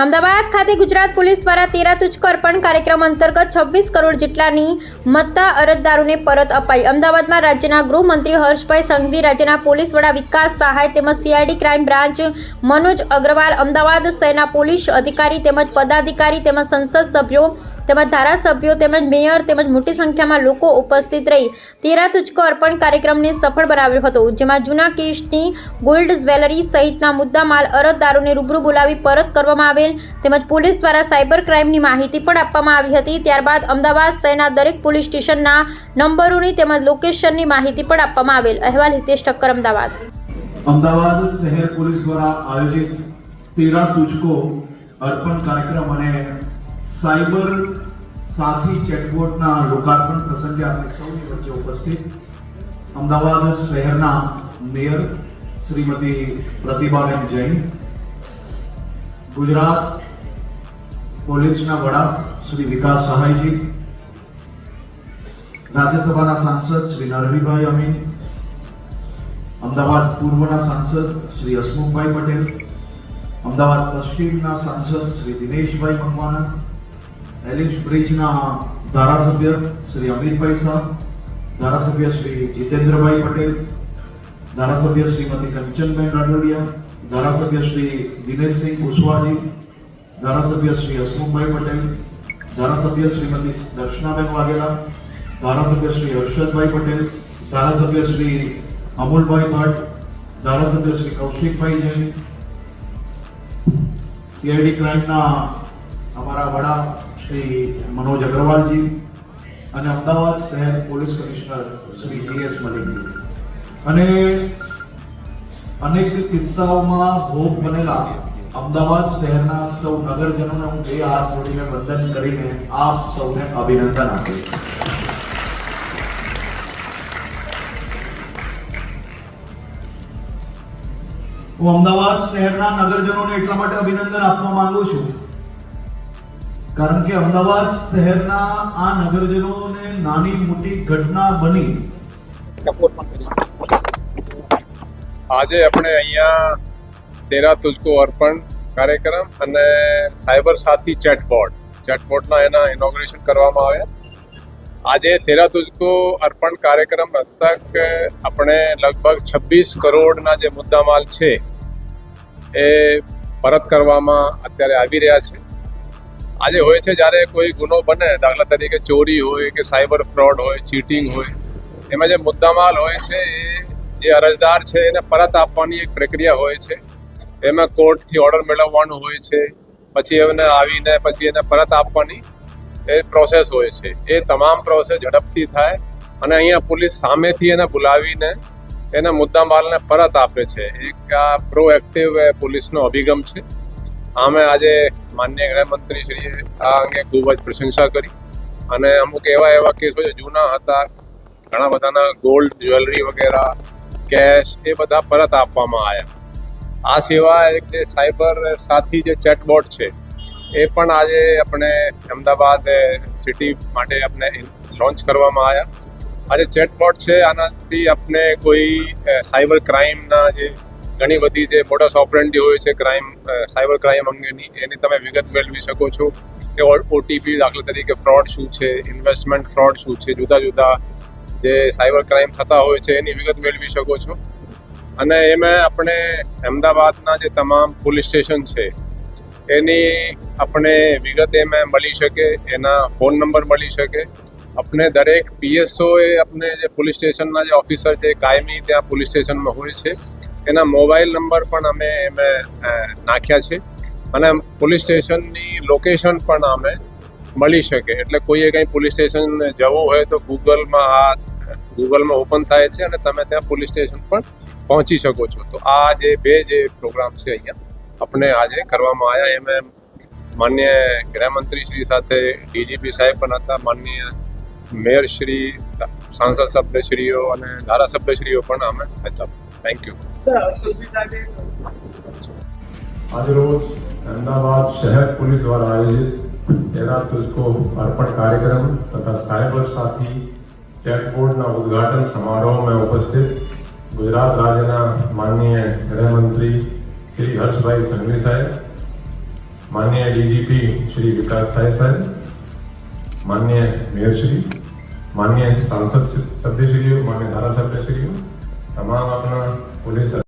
અમદાવાદ ખાતે ગુજરાત પોલીસ દ્વારા તેરા તુચકર્પણ કાર્યક્રમ અંતર્ગત છવ્વીસ કરોડ જેટલાની મત્તા અરજદારોને પરત અપાઈ. અમદાવાદમાં રાજ્યના ગૃહમંત્રી હર્ષભાઈ સંઘવી, રાજ્યના પોલીસ વડા વિકાસ સહાય તેમજ CID crime branch Manoj Agrawal, Ahmedabad શહેરના પોલીસ અધિકારી તેમજ પદાધિકારી તેમજ સંસદ સભ્યો તેમજ ધારાસભ્યો તેમજ મેયર તેમજ મોટી સંખ્યામાં લોકો ઉપસ્થિત રહી તેરા તુચકો અર્પણ કાર્યક્રમને સફળ બનાવ્યો હતો, જેમાં જૂના કેસની ગોલ્ડ જ્વેલરી સહિતના મુદ્દામાલ, અરજદારોને રૂબરૂ બોલાવી પરત કરવામાં આવેલ તેમજ પોલીસ દ્વારા સાયબર ક્રાઇમની માહિતી પણ આપવામાં આવી હતી. ત્યારબાદ અમદાવાદ શહેરના દરેક પોલીસ સ્ટેશનના નંબરોની તેમજ લોકેશનની માહિતી પણ આપવામાં આવેલ. અહેવાલ હિતેશ ઠક્કર, અમદાવાદ. અમદાવાદ શહેર પોલીસ દ્વારા આયોજિત તેરા તુજકો અર્પણ કાર્યક્રમ અને સાયબર સાથી ચેકબોર્ડના લોકાર્પણ પ્રસંગે આપણે સૌની વચ્ચે ઉપસ્થિત અમદાવાદ શહેરના મેયર શ્રીમતી પ્રતિભાબેન જૈન, ગુજરાત પોલીસના વડા શ્રી વિકાસ સહાયજી, રાજ્યસભાના સાંસદ શ્રી નરવીભાઈ અમીન, અમદાવાદ પૂર્વના સાંસદ શ્રી હસમુખભાઈ પટેલ, અમદાવાદ પશ્ચિમના સાંસદ શ્રી દિનેશભાઈ મકવાણા એલિસ બ્રિજના ધારાસભ્ય શ્રી અમિતભાઈ શાહ, ધારાસભ્ય શ્રી જીતેન્દ્રભાઈ પટેલ, ધારાસભ્ય શ્રીમતી કંચનબેન રાઠોડિયા, ધારાસભ્ય શ્રી દિનેશસિંહ કુશવાજી, ધારાસભ્ય શ્રી હસમુખભાઈ પટેલ, ધારાસભ્ય શ્રીમતી દર્શનાબેન વાઘેલા, ધારાસભ્ય શ્રી હર્ષદભાઈ પટેલ, ધારાસભ્ય શ્રી અમુલભાઈ ભટ્ટ, ધારાસભ્ય શ્રી કૌશિકભાઈ જૈન સીઆઈડી ક્રાઇમના અમારા વડા શ્રી મનોજ અગ્રવાલજી અને અમદાવાદ શહેર પોલીસ કમિશનર શ્રી જીએસ મલિકજી. અને અનેક કિસ્સાઓમાં ભોગ બનેલા અમદાવાદ શહેરના સૌ નગરજનોને હું બે હાથ જોડીને વંદન કરીને આપ સૌને અભિનંદન આપું હું અમદાવાદ શહેરના નગરજનોને એટલા માટે અભિનંદન આપવા માંગુ છું કારણ કે અમદાવાદ શહેરના આ નગરજનોને નાની મોટી ઘટના બની. આજે આપણે અહીંયા તેરા તુજકો અર્પણ કાર્યક્રમ અને સાયબર સાથી ચેટબોટ. ચેટબોટના એના ઇનોગ્રેશન કરવામાં આવ્યા. આજે તેરા તુજકો અર્પણ કાર્યક્રમ હસ્તક આપણે લગભગ છવ્વીસ કરોડના જે મુદ્દામાલ છે એ પરત કરવામાં અત્યારે આવી રહ્યા છે. આજે હોય છે જ્યારે કોઈ ગુનો બને, દાખલા તરીકે ચોરી હોય કે સાયબર ફ્રોડ હોય, ચીટિંગ હોય, એમાં જે મુદ્દામાલ હોય છે એ જે અરજદાર છે, એને પરત આપવાની એક પ્રક્રિયા હોય છે. એમાં કોર્ટથી ઓર્ડર મેળવવાનું હોય છે, પછી એને આવીને, પછી એને પરત આપવાની એ પ્રોસેસ હોય છે. એ તમામ પ્રોસેસ ઝડપથી થાય અને અહીંયા પોલીસ સામેથી એને બોલાવીને એના મુદ્દામાલને પરત આપે છે. એક આ પ્રોએક્ટિવ પોલીસનો અભિગમ છે. આમે આજે માન્ય ગૃહમંત્રી શ્રીએ આ અંગે ખૂબ જ પ્રશંસા કરી. અને અમુક એવા એવા કેસો જે જૂના હતા, ઘણા બધાના ગોલ્ડ જ્વેલરી વગેરે કેશ એ બધા પરત આપવામાં આવ્યા. આ સિવાય એક જે સાયબર સાથી જે ચેટબોટ છે, એ પણ આજે આપણે અમદાવાદ સિટી માટે આપણે લોન્ચ કરવામાં આવ્યા. આજે ચેટબોટ છે, આનાથી આપણે કોઈ સાયબર ક્રાઇમના જે ઘણી બધી જે મોડસ ઓપરેન્ટી હોય છે ક્રાઇમ સાયબર ક્રાઇમ અંગેની, એની તમે વિગત મેળવી શકો છો કે ઓટીપી દાખલા તરીકે ફ્રોડ શું છે ઇન્વેસ્ટમેન્ટ ફ્રોડ શું છે, જુદા જુદા જે સાયબર ક્રાઇમ થતા હોય છે, એની વિગત મેળવી શકો છો. અને એમાં આપણે અમદાવાદના જે તમામ પોલીસ સ્ટેશન છે, એની આપણે વિગત એમાં મળી શકે, એના ફોન નંબર મળી શકે. આપણે દરેક પીએસઓ એ આપણે જે પોલીસ સ્ટેશનના જે ઓફિસર છે, કાયમી ત્યાં પોલીસ સ્ટેશનમાં હોય છે. એના મોબાઈલ નંબર પણ અમે એમાં નાખ્યા છે. અને પોલીસ સ્ટેશનની લોકેશન પણ અમે મળી શકે. એટલે કોઈએ કંઈ પોલીસ સ્ટેશન જવું હોય તો ગૂગલમાં આ, ગૂગલમાં ઓપન થાય છે અને તમે ત્યાં પોલીસ સ્ટેશન પણ પહોંચી શકો છો. તો આ જે બે જે પ્રોગ્રામ છે અહીંયા, આપણે આજે કરવામાં આવ્યા. એમાં માન્ય ગૃહમંત્રી શ્રી સાથે ડીજીપી સાહેબ પણ હતા, માન્ય મેયર શ્રી, સાંસદ સભ્યશ્રીઓ અને ધારાસભ્યશ્રીઓ પણ અમે હતા. થેન્ક યુ આજરોજ અમદાવાદ શહેર પોલીસ દ્વારા આયોજિત તેરા તુજકો અર્પણ કાર્યક્રમ તથા સાયબર સાથી ચેકબોર્ડના ઉદ્ઘાટન સમારોહમાં ઉપસ્થિત ગુજરાત રાજ્યના માનનીય ગૃહમંત્રી શ્રી હર્ષભાઈ સંઘવી સાહેબ માનનીય ડીજીપી શ્રી વિકાસ સાય સાહેબ માન્ય મેયરશ્રી માન્ય સાંસદ સભ્યશ્રીઓ માન્ય ધારાસભ્યશ્રીઓ તમામ આપણા પોલીસ